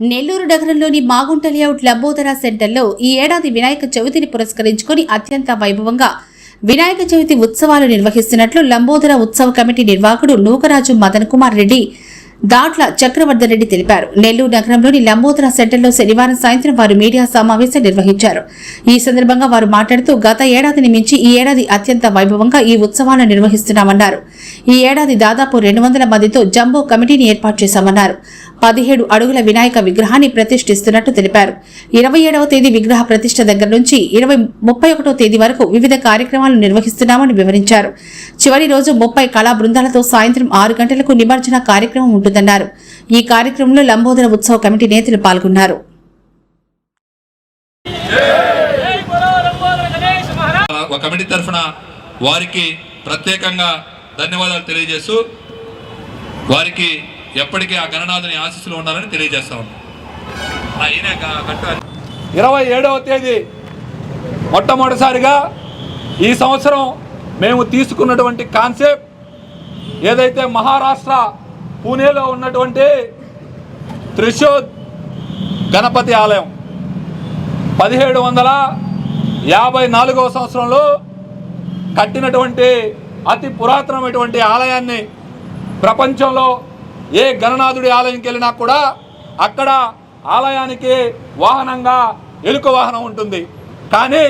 నెల్లూరు నగరంలోని మాగుంట లేఅవుట్ లంబోదరా సెంటర్లో ఈ ఏడాది వినాయక చవితిని పురస్కరించుకొని అత్యంత వైభవంగా వినాయక చవితి ఉత్సవాలు నిర్వహిస్తున్నట్లు లంబోదర ఉత్సవ కమిటీ నిర్వాహకుడు నూకరాజు మదన్ కుమార్ రెడ్డి దాట్ల చక్రవర్ధన్ రెడ్డి తెలిపారు. నెల్లూరు నగరంలోని లంబోదర సెంటర్లో శనివారం సాయంత్రం వారు మీడియా సమావేశం నిర్వహించారు. ఈ సందర్భంగా వారు మాట్లాడుతూ గత ఏడాదిని మించి ఈ ఏడాది అత్యంత వైభవంగా ఈ ఉత్సవాలను నిర్వహిస్తున్నామన్నారు. ఈ ఏడాది దాదాపు రెండు వందల మందితో జంబో కమిటీని ఏర్పాటు చేశామన్నారు. పదిహేడు అడుగుల వినాయక విగ్రహాన్ని ప్రతిష్ఠిస్తున్నట్టు తెలిపారు. ఇరవై ఏడవ తేదీ విగ్రహ ప్రతిష్ఠ దగ్గర నుంచి ఇరవై ముప్పై ఒకటో తేదీ వరకు వివిధ కార్యక్రమాలు నిర్వహిస్తున్నామని వివరించారు. చివరి రోజు ముప్పై కళా బృందాలతో సాయంత్రం ఆరు గంటలకు నిమజ్జన కార్యక్రమం ఉంటుందన్నారు. ఈ కార్యక్రమంలో లంబోదర ఉత్సవ కమిటీ నేతలు పాల్గొన్నారు. కమిటీ తరఫున వారికి ప్రత్యేకంగా ధన్యవాదాలు తెలియజేస్తూ వారికి ఎప్పటికీ ఆ గణనాథుని ఆశీస్సులు ఉండాలని తెలియజేస్తా ఉన్నాం. ఇరవై ఏడవ తేదీ మొట్టమొదటిసారిగా ఈ సంవత్సరం మేము తీసుకున్నటువంటి కాన్సెప్ట్ ఏదైతే మహారాష్ట్ర పూణేలో ఉన్నటువంటి త్రిశూర్ గణపతి ఆలయం పదిహేడు వందల యాభై నాలుగవ సంవత్సరంలో కట్టినటువంటి అతి పురాతనమైనటువంటి ఆలయాన్ని ప్రపంచంలో ఏ గణనాథుడి ఆలయంకి వెళ్ళినా కూడా అక్కడ ఆలయానికి వాహనంగా ఎలుక వాహనం ఉంటుంది. కానీ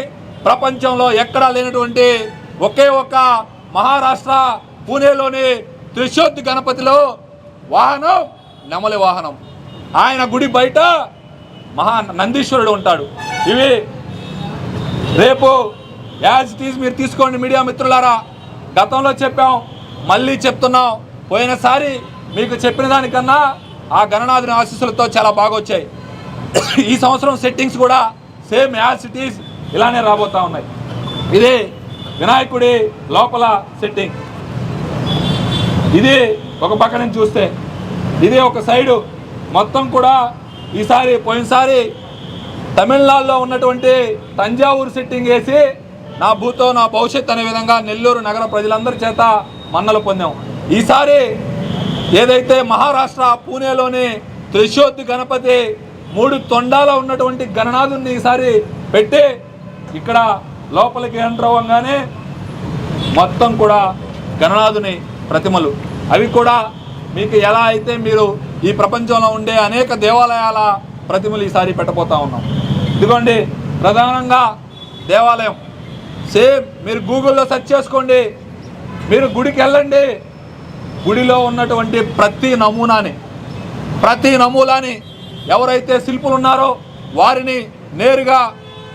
ప్రపంచంలో ఎక్కడా లేనటువంటి ఒకే ఒక్క మహారాష్ట్ర పూణేలోని త్రిశోద్ధి గణపతిలో వాహనం నెమలి వాహనం. ఆయన గుడి బయట మహా నందీశ్వరుడు ఉంటాడు. ఇవి రేపు యాజ్ తీస్ మీరు తీసుకోండి మీడియా మిత్రులారా. గతంలో చెప్పాం మళ్ళీ చెప్తున్నాం. పోయినసారి మీకు చెప్పిన దానికన్నా ఆ గణనాథుని ఆశీస్సులతో చాలా బాగా వచ్చాయి ఈ సంవత్సరం సెట్టింగ్స్ కూడా సేమ్ యాజ్ సిటీస్ ఇలానే రాబోతా ఉన్నాయి. ఇది వినాయకుడి లోపల సెట్టింగ్ ఇది ఒక పక్క నుంచి చూస్తే ఇది ఒక సైడు మొత్తం కూడా ఈసారి పోయినసారి తమిళనాడులో ఉన్నటువంటి తంజావూరు సెట్టింగ్ వేసి నా భూతో నా భవిష్యత్ అనే విధంగా నెల్లూరు నగర ప్రజలందరి చేత మన్నలు పొందాం. ఈసారి ఏదైతే మహారాష్ట్ర పూణేలోని త్రిశోద్ది గణపతి మూడు తొండాల ఉన్నటువంటి గణనాథుని ఈసారి పెట్టి ఇక్కడ లోపలికి ఎంటర్ అవ్వగానే మొత్తం కూడా గణనాథుని ప్రతిమలు. అవి కూడా మీకు ఎలా అయితే మీరు ఈ ప్రపంచంలో ఉండే అనేక దేవాలయాల ప్రతిమలు ఈసారి పెట్టబోతా ఉన్నాం. ఇదిగోండి ప్రధానంగా దేవాలయం. సేమ్ మీరు గూగుల్లో సెర్చ్ చేసుకోండి మీరు గుడికి వెళ్ళండి గుడిలో ఉన్నటువంటి ప్రతి నమూనాని ప్రతి నమూనాని ఎవరైతే శిల్పులు ఉన్నారో వారిని నేరుగా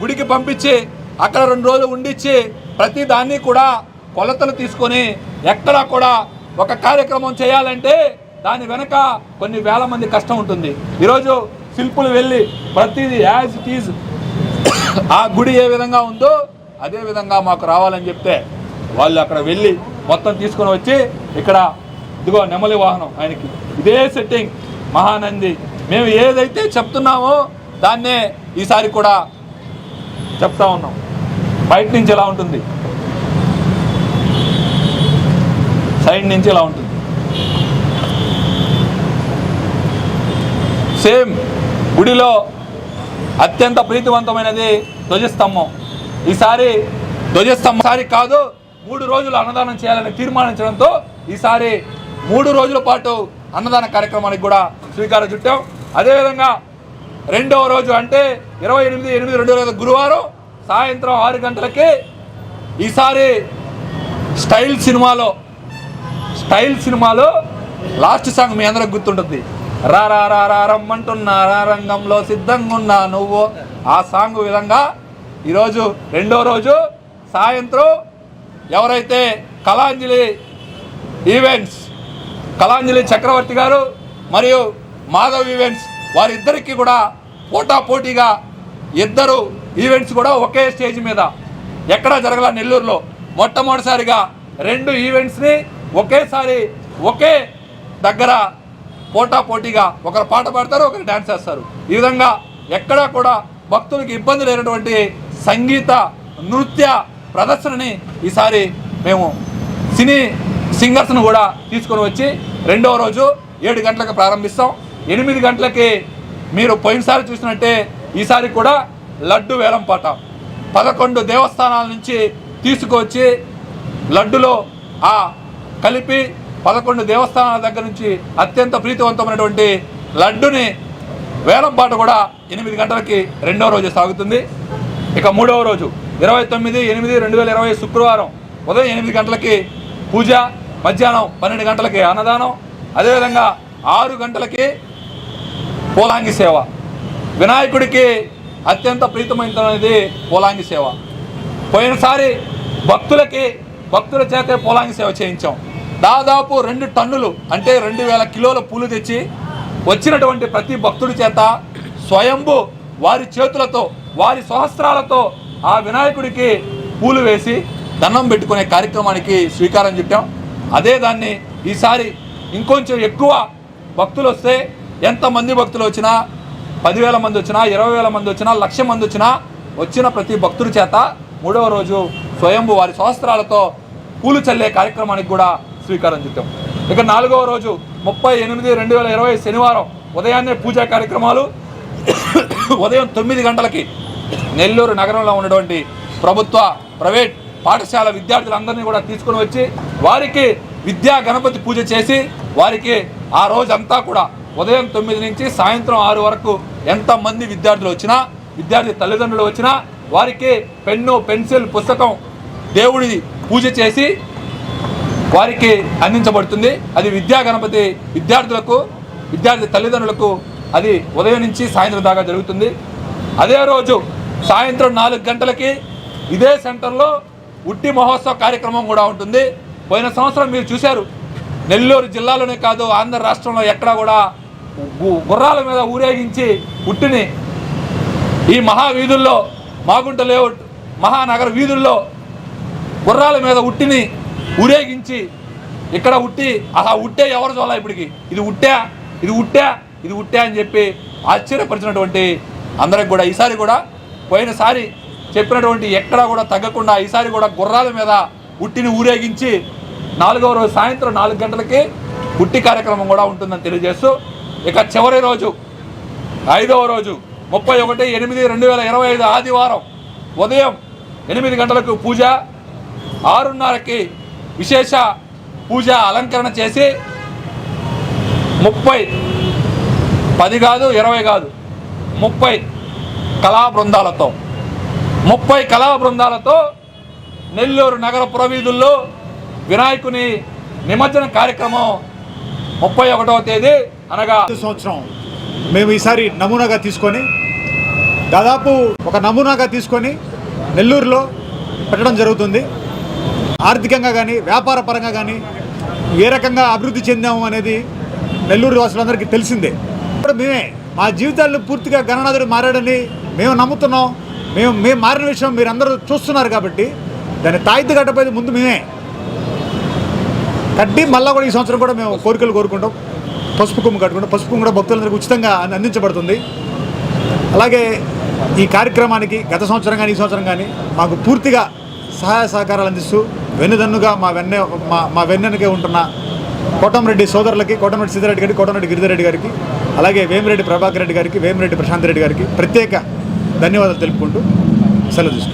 గుడికి పంపించి అక్కడ రెండు రోజులు ఉండిచ్చి ప్రతి దాన్ని కూడా కొలతలు తీసుకొని ఎక్కడా కూడా ఒక కార్యక్రమం చేయాలంటే దాని వెనక కొన్ని వేల మంది కష్టం ఉంటుంది. ఈరోజు శిల్పులు వెళ్ళి ప్రతిదీ యాజ్ ఇట్ ఈజ్ ఆ గుడి ఏ విధంగా ఉందో అదే విధంగా మాకు రావాలని చెప్తే వాళ్ళు అక్కడ వెళ్ళి మొత్తం తీసుకొని వచ్చి ఇక్కడ ఇదిగో నెమలి వాహనం ఆయనకి. ఇదే సెట్టింగ్ మహానంది. మేము ఏదైతే చెప్తున్నామో దాన్నే ఈసారి కూడా చెప్తా ఉన్నాం. బయట నుంచి ఎలా ఉంటుంది? సైడ్ నుంచి ఎలా ఉంటుంది? సేమ్ గుడిలో అత్యంత ప్రీతివంతమైనది ధ్వజస్తంభం. ఈసారి ధ్వజస్తంభం. సారి కాదు మూడు రోజులు అన్నదానం చేయాలని తీర్మానించడంతో ఈసారి మూడు రోజుల పాటు అన్నదాన కార్యక్రమానికి కూడా శ్రీకారం చుట్టాం. అదేవిధంగా రెండవ రోజు అంటే ఇరవై ఎనిమిది ఎనిమిది రెండు వేల గురువారం సాయంత్రం ఆరు గంటలకి ఈసారి స్టైల్ సినిమాలో స్టైల్ సినిమాలో లాస్ట్ సాంగ్ మీ అందరికి గుర్తుంటుంది. రా రా రా రా రమ్మంటున్నా రా రంగంలో సిద్ధంగా ఉన్నా నువ్వు. ఆ సాంగ్ విధంగా ఈరోజు రెండో రోజు సాయంత్రం ఎవరైతే కళాంజలి ఈవెంట్స్ కళాంజలి చక్రవర్తి గారు మరియు మాధవ్ ఈవెంట్స్ వారిద్దరికీ కూడా పోటా పోటీగా ఇద్దరు ఈవెంట్స్ కూడా ఒకే స్టేజ్ మీద ఎక్కడా జరగల నెల్లూరులో. మొట్టమొదటిసారిగా రెండు ఈవెంట్స్ని ఒకేసారి ఒకే దగ్గర పోటా పోటీగా ఒకరు పాట పాడతారు ఒకరు డ్యాన్స్ చేస్తారు. ఈ విధంగా ఎక్కడా కూడా భక్తులకు ఇబ్బంది లేనటువంటి సంగీత నృత్య ప్రదర్శనని ఈసారి మేము సినీ సింగర్స్ను కూడా తీసుకొని వచ్చి రెండవ రోజు ఏడు గంటలకు ప్రారంభిస్తాం. ఎనిమిది గంటలకి మీరు పోయినసారి చూసినట్టే ఈసారి కూడా లడ్డు వేలం పాట. పదకొండు దేవస్థానాల నుంచి తీసుకొచ్చి లడ్డులో ఆ కలిపి పదకొండు దేవస్థానాల దగ్గర నుంచి అత్యంత ప్రీతివంతమైనటువంటి లడ్డుని వేలం పాట కూడా ఎనిమిది గంటలకి రెండవ రోజు సాగుతుంది. ఇక మూడవ రోజు ఇరవై తొమ్మిది ఎనిమిది రెండు వేల ఇరవై శుక్రవారం ఉదయం ఎనిమిది గంటలకి పూజ మధ్యాహ్నం పన్నెండు గంటలకి అన్నదానం అదేవిధంగా ఆరు గంటలకి పోలాంగి సేవ. వినాయకుడికి అత్యంత ప్రీతమైనది పోలాంగి సేవ. పోయినసారి భక్తులకి భక్తుల చేతే పోలాంగి సేవ చేయించాం. దాదాపు రెండు టన్నులు అంటే రెండు వేల కిలోల పూలు తెచ్చి వచ్చినటువంటి ప్రతి భక్తుడి చేత స్వయంభు వారి చేతులతో వారి సహస్రాలతో ఆ వినాయకుడికి పూలు వేసి దండం పెట్టుకునే కార్యక్రమానికి శ్రీకారం చుట్టాం. అదే దాన్ని ఈసారి ఇంకొంచెం ఎక్కువ భక్తులు వస్తే ఎంతమంది భక్తులు వచ్చినా పదివేల మంది వచ్చినా ఇరవై వేల మంది వచ్చినా లక్ష మంది వచ్చినా వచ్చిన ప్రతి భక్తుడి చేత మూడవ రోజు స్వయంభు వారి సహస్రాలతో పూలు చల్లే కార్యక్రమానికి కూడా శ్రీకారం చుట్టాం. ఇక నాలుగవ రోజు ముప్పై ఎనిమిది రెండు వేల ఇరవై శనివారం ఉదయాన్నే పూజా కార్యక్రమాలు. ఉదయం తొమ్మిది గంటలకి నెల్లూరు నగరంలో ఉన్నటువంటి ప్రభుత్వ ప్రైవేట్ పాఠశాల విద్యార్థులందరినీ కూడా తీసుకుని వచ్చి వారికి విద్యా గణపతి పూజ చేసి వారికి ఆ రోజంతా కూడా ఉదయం తొమ్మిది నుంచి సాయంత్రం ఆరు వరకు ఎంతమంది విద్యార్థులు వచ్చినా విద్యార్థి తల్లిదండ్రులు వచ్చినా వారికి పెన్ను పెన్సిల్ పుస్తకం దేవుడి పూజ చేసి వారికి అందించబడుతుంది. అది విద్యా గణపతి విద్యార్థులకు విద్యార్థి తల్లిదండ్రులకు అది ఉదయం నుంచి సాయంత్రం దాకా జరుగుతుంది. అదే రోజు సాయంత్రం నాలుగు గంటలకి ఇదే సెంటర్లో ఉట్టి మహోత్సవ కార్యక్రమం కూడా ఉంటుంది. పోయిన సంవత్సరం మీరు చూశారు నెల్లూరు జిల్లాలోనే కాదు ఆంధ్ర రాష్ట్రంలో ఎక్కడా కూడా గుర్రాల మీద ఊరేగించి ఉట్టిని ఈ మహావీధుల్లో మాగుంట లేఅవుట్ మహానగర వీధుల్లో గుర్రాల మీద ఉట్టిని ఊరేగించి ఇక్కడ ఉట్టి అలా ఉట్టే ఎవరు చూడాలి ఇప్పటికి? ఇది ఉట్టా ఇది ఉట్టా ఇది ఉట్టా అని చెప్పి ఆశ్చర్యపరిచినటువంటి అందరికి కూడా ఈసారి కూడా పోయినసారి చెప్పినటువంటి ఎక్కడా కూడా తగ్గకుండా ఈసారి కూడా గుర్రాల మీద ఉట్టిని ఊరేగించి నాలుగవ రోజు సాయంత్రం నాలుగు గంటలకి ఉట్టి కార్యక్రమం కూడా ఉంటుందని తెలియజేస్తూ ఇక చివరి రోజు ఐదవ రోజు ముప్పై ఒకటి ఎనిమిది రెండు వేల ఇరవై ఐదు ఆదివారం ఉదయం ఎనిమిది గంటలకు పూజ ఆరున్నరకి విశేష పూజ అలంకరణ చేసి ముప్పై పది కాదు ఇరవై కాదు ముప్పై కళా బృందాలతో ముప్పై కళా బృందాలతో నెల్లూరు నగర పురవీధుల్లో వినాయకుని నిమజ్జన కార్యక్రమం ముప్పై ఒకటవ తేదీ అనగా ప్రతి సంవత్సరం మేము ఈసారి నమూనాగా తీసుకొని దాదాపు ఒక నమూనాగా తీసుకొని నెల్లూరులో పెట్టడం జరుగుతుంది. ఆర్థికంగా కానీ వ్యాపార పరంగా కానీ ఏ రకంగా అభివృద్ధి చెందాము అనేది నెల్లూరు వాసులందరికీ తెలిసిందే. ఇప్పుడు మేమే మా జీవితాల్లో పూర్తిగా గణనాథుడు మారాడని మేము నమ్ముతున్నాం. మేము మేము మారిన విషయం మీరు అందరూ చూస్తున్నారు కాబట్టి దాన్ని తాయిద్దు కట్టపోయేది ముందు మేమే కట్టి మళ్ళీ కూడా ఈ సంవత్సరం కూడా మేము కోరికలు కోరుకుంటాం. పసుపు కొమ్ము కట్టుకుంటాం. పసుపు కొమ్ము కూడా భక్తులందరికీ ఉచితంగా అందించబడుతుంది. అలాగే ఈ కార్యక్రమానికి గత సంవత్సరం కానీ ఈ సంవత్సరం కానీ మాకు పూర్తిగా సహాయ సహకారాలు అందిస్తూ వెన్నుదన్నుగా మా వెన్న మా మా వెన్నెనకే ఉంటున్న కోటంరెడ్డి సోదరులకి కోటంరెడ్డి సిద్ధిరెడ్డి గారికి కోటంరెడ్డి గిరిధరెడ్డి గారికి అలాగే వేమిరెడ్డి ప్రభాకర్ రెడ్డి గారికి వేమిరెడ్డి ప్రశాంత్ రెడ్డి గారికి ప్రత్యేక ధన్యవాదాలు తెలుపుకుంటూ సెలవు తీసుకుంటాం